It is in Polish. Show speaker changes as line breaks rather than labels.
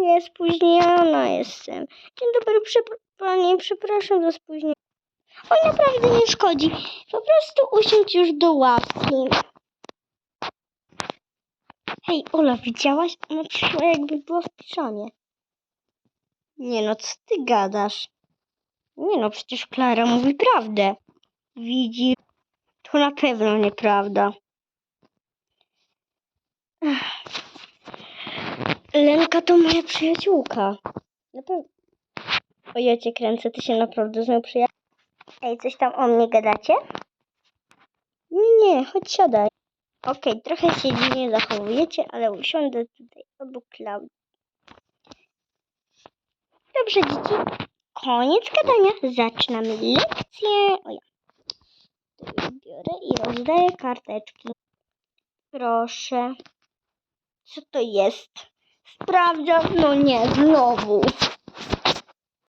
nie, spóźniona jestem. Dzień dobry, przepr- panie, przepraszam za spóźnienie. Oj, naprawdę nie szkodzi. Po prostu usiądź już do ławki. Hej, Ola, widziałaś? Ona przyszła jakby była w piżamie. Nie no, co ty gadasz? Nie no, przecież Klara mówi prawdę. Widzi, to na pewno nieprawda. Ech. Lenka to moja przyjaciółka. Na pewno. O ja cię kręcę, ty się naprawdę z nią przyjaźnisz. Ej, coś tam o mnie gadacie? Nie, nie, chodź siadaj. Okej, trochę się dziwnie zachowujecie, ale usiądę tutaj obok Klaudii. Dobrze, dzieci. Koniec gadania. Zaczynamy lekcję. O ja. Biorę i rozdaję karteczki. Proszę. Co to jest? Sprawdzian? No nie, znowu.